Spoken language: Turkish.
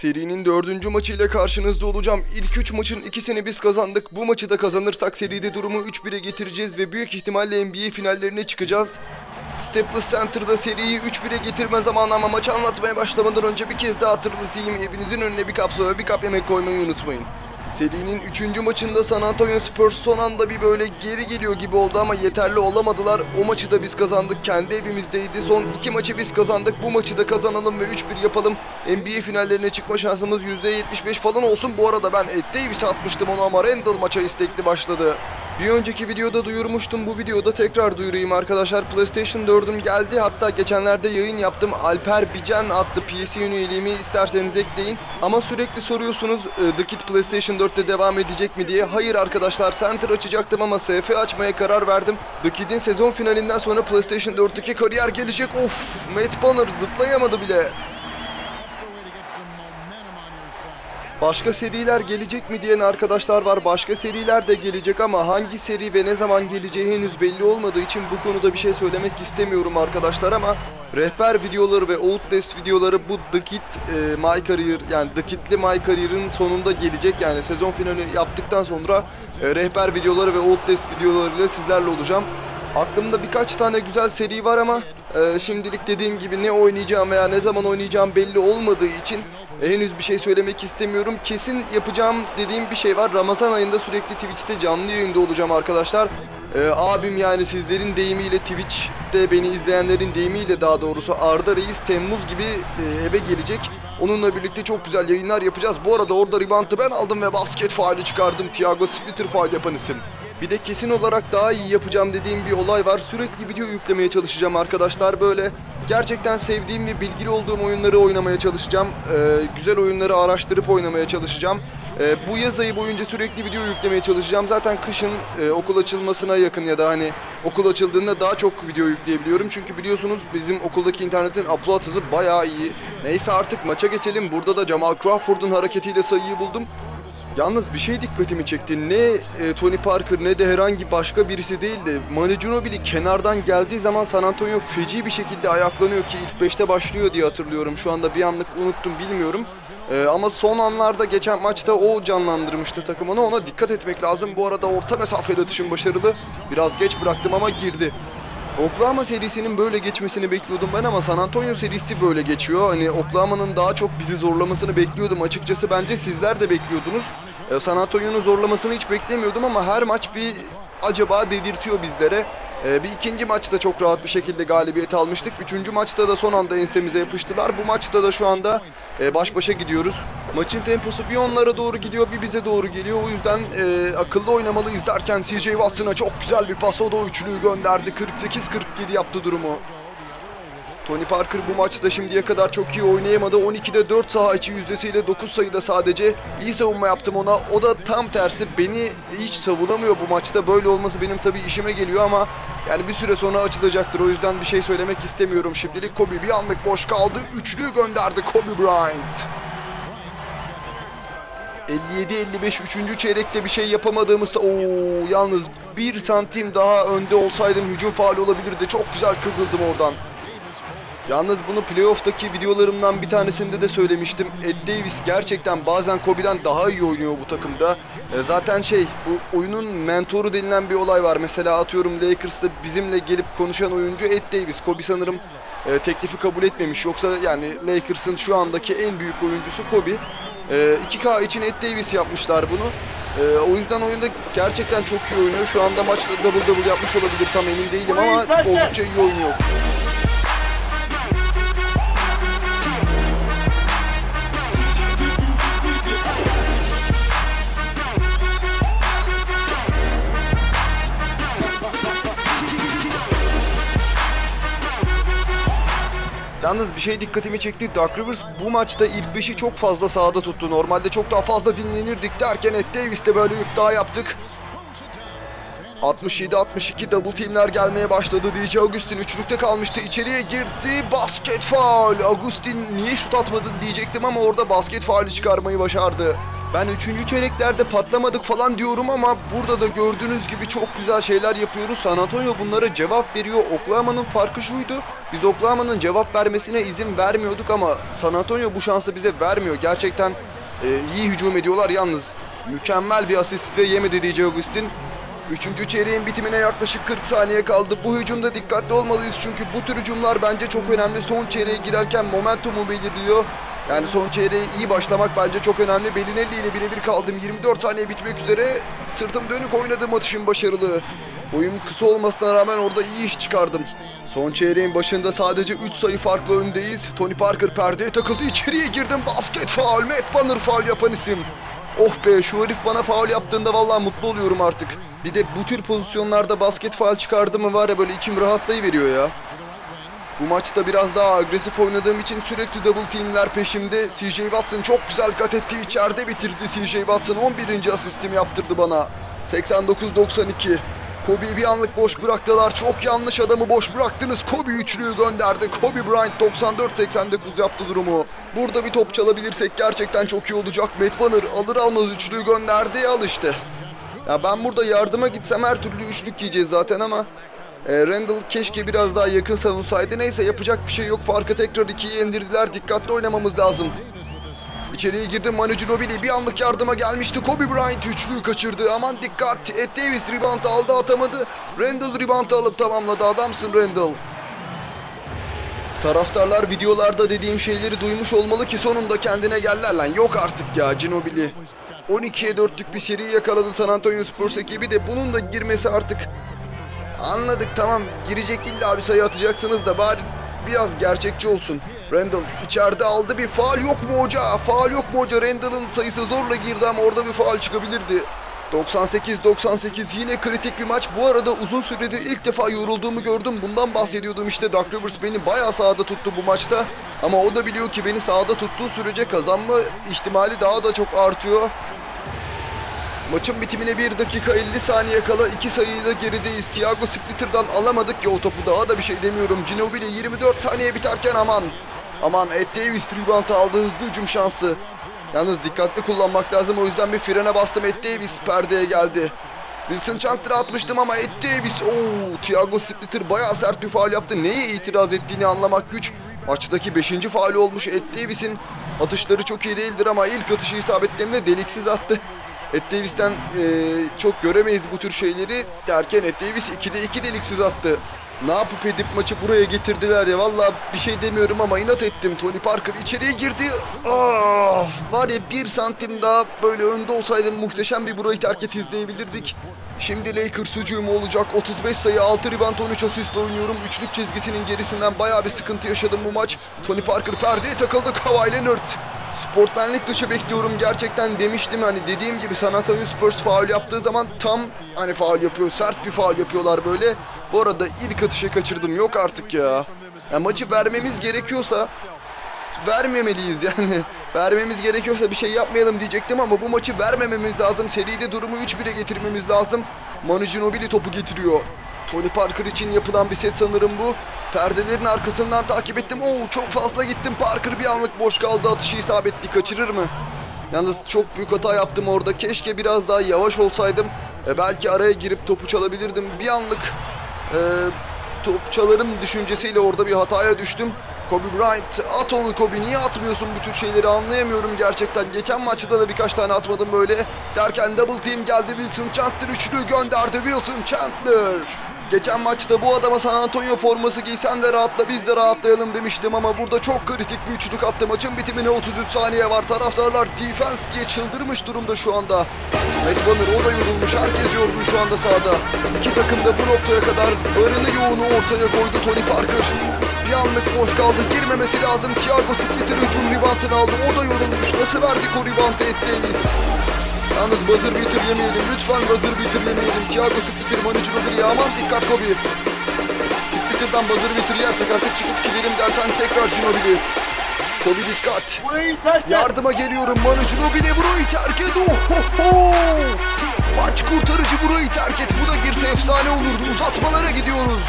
Serinin dördüncü maçıyla karşınızda olacağım. İlk üç maçın ikisini biz kazandık. Bu maçı da kazanırsak seride durumu 3-1'e getireceğiz ve büyük ihtimalle NBA finallerine çıkacağız. Staples Center'da seriyi 3-1'e getirme zamanı ama maçı anlatmaya başlamadan önce bir kez daha hatırlatayım. Evinizin önüne bir kap ve bir kap yemek koymayı unutmayın. Serinin 3. maçında San Antonio Spurs son anda bir böyle geri geliyor gibi oldu ama yeterli olamadılar. O maçı da biz kazandık. Kendi evimizdeydi. Son iki maçı biz kazandık. Bu maçı da kazanalım ve 3-1 yapalım. NBA finallerine çıkma şansımız %75 falan olsun. Bu arada ben Ed Davis'e atmıştım onu ama Randall maça istekli başladı. Bir önceki videoda duyurmuştum. Bu videoda tekrar duyurayım arkadaşlar. PlayStation 4'üm geldi. Hatta geçenlerde yayın yaptım. Alper Bican adlı PSN üyeliğimi isterseniz ekleyin. Ama sürekli soruyorsunuz e, The Kid PlayStation 4'te devam edecek mi diye. Hayır arkadaşlar Center açacaktım ama SF açmaya karar verdim. The Kid'in sezon finalinden sonra PlayStation 4'teki kariyer gelecek. Of Matt Banner zıplayamadı bile. Başka seriler gelecek mi diyen arkadaşlar var. Başka seriler de gelecek ama hangi seri ve ne zaman geleceği henüz belli olmadığı için bu konuda bir şey söylemek istemiyorum arkadaşlar ama rehber videoları ve Outlast videoları bu The Kid e, My Career yani The Kid'li My Career'ın sonunda gelecek yani sezon finali yaptıktan sonra e, rehber videoları ve Outlast videolarıyla sizlerle olacağım. Aklımda birkaç tane güzel seri var ama e, şimdilik dediğim gibi ne oynayacağım veya ne zaman oynayacağım belli olmadığı için e, henüz bir şey söylemek istemiyorum. Kesin yapacağım dediğim bir şey var. Ramazan ayında sürekli Twitch'te canlı yayında olacağım arkadaşlar. E, abim yani sizlerin deyimiyle Twitch'te beni izleyenlerin deyimiyle daha doğrusu Arda Reis Temmuz gibi e, eve gelecek. Onunla birlikte çok güzel yayınlar yapacağız. Bu arada orada rebound'ı ben aldım ve basket faali çıkardım. Thiago Splitter faal yapan isim. Bir de kesin olarak daha iyi yapacağım dediğim bir olay var. Sürekli video yüklemeye çalışacağım arkadaşlar. Böyle gerçekten sevdiğim ve bilgili olduğum oyunları oynamaya çalışacağım. Ee, güzel oyunları araştırıp oynamaya çalışacağım. Ee, bu yaz ayı boyunca sürekli video yüklemeye çalışacağım. Zaten kışın e, okul açılmasına yakın ya da hani okul açıldığında daha çok video yükleyebiliyorum. Çünkü biliyorsunuz bizim okuldaki internetin upload hızı bayağı iyi. Neyse artık maça geçelim. Burada da Jamal Crawford'un hareketiyle sayıyı buldum. Yalnız bir şey dikkatimi çekti. Ne e, Tony Parker ne de herhangi başka birisi değil de Manu Ginobili kenardan geldiği zaman San Antonio feci bir şekilde ayaklanıyor ki ilk 5'te başlıyor diye hatırlıyorum. Şu anda bir anlık unuttum bilmiyorum. E, ama son anlarda geçen maçta o canlandırmıştı takımını. Ona dikkat etmek lazım. Bu arada orta mesafeli atışım başarılı. Biraz geç bıraktım ama girdi. Oklahoma serisinin böyle geçmesini bekliyordum ben ama San Antonio serisi böyle geçiyor. Hani Oklahoma'nın daha çok bizi zorlamasını bekliyordum. Açıkçası bence sizler de bekliyordunuz. Ee, San Antonio'nun zorlamasını hiç beklemiyordum ama her maç bir acaba dedirtiyor bizlere. Ee, bir ikinci maçta çok rahat bir şekilde galibiyet almıştık. Üçüncü maçta da son anda ensemize yapıştılar. Bu maçta da şu anda e, baş başa gidiyoruz. Maçın temposu bir onlara doğru gidiyor bir bize doğru geliyor. O yüzden e, akıllı oynamalı izlerken CJ Watson'a çok güzel bir pas o da üçlüyü gönderdi. 48-47 yaptı durumu. Tony Parker bu maçta şimdiye kadar çok iyi oynayamadı. 12'de 4 saha içi yüzdesiyle 9 sayıda sadece iyi savunma yaptım ona. O da tam tersi beni hiç savunamıyor bu maçta. Böyle olması benim tabii işime geliyor ama yani bir süre sonra açılacaktır. O yüzden bir şey söylemek istemiyorum şimdilik. Kobe bir anlık boş kaldı. Üçlüyü gönderdi Kobe Bryant. 57-55 3. çeyrekte bir şey yapamadığımızda ooo yalnız bir santim daha önde olsaydım hücum faali olabilirdi. Çok güzel kıvrıldım oradan. Yalnız bunu playoff'taki videolarımdan bir tanesinde de söylemiştim. Ed Davis gerçekten bazen Kobe'den daha iyi oynuyor bu takımda. E, zaten şey bu oyunun mentoru denilen bir olay var. Mesela atıyorum Lakers'ta bizimle gelip konuşan oyuncu Ed Davis. Kobe sanırım e, teklifi kabul etmemiş. Yoksa yani Lakers'ın şu andaki en büyük oyuncusu Kobe. E, 2K için Ed Davis yapmışlar bunu. E, o yüzden oyunda gerçekten çok iyi oynuyor. Şu anda maçta double double yapmış olabilir tam emin değilim ama oldukça iyi oynuyor. Yalnız bir şey dikkatimi çekti. Dark Rivers bu maçta ilk 5'i çok fazla sahada tuttu. Normalde çok daha fazla dinlenirdik derken Ed Davis'te böyle iddia yaptık. 67-62 double teamler gelmeye başladı. DJ Augustin üçlükte kalmıştı. İçeriye girdi. Basket faul. Augustin niye şut atmadın diyecektim ama orada basket faali çıkarmayı başardı. Ben 3. çeyreklerde patlamadık falan diyorum ama burada da gördüğünüz gibi çok güzel şeyler yapıyoruz. San Antonio bunlara cevap veriyor. Oklahoma'nın farkı şuydu. Biz Oklahoma'nın cevap vermesine izin vermiyorduk ama San Antonio bu şansı bize vermiyor. Gerçekten e, iyi hücum ediyorlar yalnız. Mükemmel bir asist de yemedi DJ Augustin. Üçüncü çeyreğin bitimine yaklaşık 40 saniye kaldı. Bu hücumda dikkatli olmalıyız çünkü bu tür hücumlar bence çok önemli. Son çeyreğe girerken momentumu belirliyor. Yani son çeyreğe iyi başlamak bence çok önemli. Belinelli ile birebir kaldım. 24 saniye bitmek üzere. Sırtım dönük oynadım atışım başarılı. Boyum kısa olmasına rağmen orada iyi iş çıkardım. Son çeyreğin başında sadece 3 sayı farklı öndeyiz. Tony Parker perdeye takıldı. içeriye girdim. Basket faul. Matt Banner faul yapan isim. Oh be şu herif bana faul yaptığında vallahi mutlu oluyorum artık. Bir de bu tür pozisyonlarda basket faul çıkardı mı var ya böyle içim rahatlayıveriyor ya. Bu maçta biraz daha agresif oynadığım için sürekli double teamler peşimde. CJ Watson çok güzel kat etti. içeride bitirdi CJ Watson. 11. asistimi yaptırdı bana. 89-92. Kobe'yi bir anlık boş bıraktılar. Çok yanlış adamı boş bıraktınız. Kobe üçlüyü gönderdi. Kobe Bryant 94-89 yaptı durumu. Burada bir top çalabilirsek gerçekten çok iyi olacak. Matt Banner alır almaz üçlüyü gönderdi. Al işte. Ya ben burada yardıma gitsem her türlü üçlük yiyeceğiz zaten ama e, Randall keşke biraz daha yakın savunsaydı. Neyse yapacak bir şey yok. Farkı tekrar ikiye indirdiler. Dikkatli oynamamız lazım. İçeriye girdi Manu Ginobili. Bir anlık yardıma gelmişti. Kobe Bryant üçlüyü kaçırdı. Aman dikkat. Ed Davis rebound aldı atamadı. Randall rebound alıp tamamladı. Adamsın Randall. Taraftarlar videolarda dediğim şeyleri duymuş olmalı ki sonunda kendine geldiler lan. Yok artık ya Ginobili. 12'ye 4'lük bir seri yakaladı San Antonio Spurs ekibi de bunun da girmesi artık Anladık tamam girecek illa bir sayı atacaksınız da bari biraz gerçekçi olsun. Randall içeride aldı bir faal yok mu hoca? Faal yok mu hoca? Randall'ın sayısı zorla girdi ama orada bir faal çıkabilirdi. 98-98 yine kritik bir maç. Bu arada uzun süredir ilk defa yorulduğumu gördüm. Bundan bahsediyordum işte. Doug Rivers beni bayağı sahada tuttu bu maçta. Ama o da biliyor ki beni sahada tuttuğu sürece kazanma ihtimali daha da çok artıyor. Maçın bitimine 1 dakika 50 saniye kala 2 sayıyla gerideyiz. Thiago Splitter'dan alamadık ya o topu daha da bir şey demiyorum. Ginobili 24 saniye biterken aman. Aman Ed Davis rebound aldı hızlı hücum şansı. Yalnız dikkatli kullanmak lazım o yüzden bir frene bastım Ed Davis perdeye geldi. Wilson Chandler'a atmıştım ama Ed Davis ooo Thiago Splitter bayağı sert bir faal yaptı. Neye itiraz ettiğini anlamak güç. Maçtaki 5. faali olmuş Ed Davis'in atışları çok iyi değildir ama ilk atışı isabetlerinde deliksiz attı. Ed Davis'ten e, çok göremeyiz bu tür şeyleri derken Ed Davis 2'de 2 deliksiz attı. Ne yapıp edip maçı buraya getirdiler ya valla bir şey demiyorum ama inat ettim. Tony Parker içeriye girdi. Ah, var ya bir santim daha böyle önde olsaydım muhteşem bir burayı terk et izleyebilirdik. Şimdi Lakers hücumu olacak. 35 sayı 6 rebound 13 asist oynuyorum. Üçlük çizgisinin gerisinden bayağı bir sıkıntı yaşadım bu maç. Tony Parker perdeye takıldı. Kawhi Leonard. Sportmenlik dışı bekliyorum gerçekten demiştim hani dediğim gibi San Antonio Spurs faul yaptığı zaman tam hani faul yapıyor sert bir faul yapıyorlar böyle. Bu arada ilk atışı kaçırdım yok artık ya. ya maçı vermemiz gerekiyorsa vermemeliyiz yani. Vermemiz gerekiyorsa bir şey yapmayalım diyecektim ama bu maçı vermememiz lazım. Seride durumu 3-1'e getirmemiz lazım. Manu Ginobili topu getiriyor. Tony Parker için yapılan bir set sanırım bu. Perdelerin arkasından takip ettim. Oo çok fazla gittim. Parker bir anlık boş kaldı. Atışı isabetli. Kaçırır mı? Yalnız çok büyük hata yaptım orada. Keşke biraz daha yavaş olsaydım. E, belki araya girip topu çalabilirdim. Bir anlık e, top çalarım düşüncesiyle orada bir hataya düştüm. Kobe Bryant at onu Kobe niye atmıyorsun bu tür şeyleri anlayamıyorum gerçekten. Geçen maçta da birkaç tane atmadım böyle. Derken double team geldi Wilson Chandler üçlü gönderdi Wilson Chandler. Geçen maçta bu adama San Antonio forması giysen de rahatla biz de rahatlayalım demiştim ama burada çok kritik bir üçlük attı. Maçın bitimine 33 saniye var. Taraftarlar defense diye çıldırmış durumda şu anda. Matt Banner o da yorulmuş. Herkes yorgun şu anda sahada. İki takım da bu noktaya kadar varını yoğunu ortaya koydu Tony Parker. Bir anlık boş kaldı. Girmemesi lazım. Thiago Splitter hücum reboundını aldı. O da yorulmuş. Nasıl verdik o Ed Davis? Yalnız buzzer beater yemeyelim. Lütfen buzzer beater yemeyelim. Thiago Splitter, Manu Ginobili. Aman dikkat Kobe. Splitter'dan buzzer beater yersek artık çıkıp gidelim dersen tekrar Ginobili. Kobe dikkat. Yardıma geliyorum Manu Ginobili burayı terk et. Ohoho! Maç kurtarıcı burayı terk et. Bu da girse efsane olurdu. Uzatmalara gidiyoruz.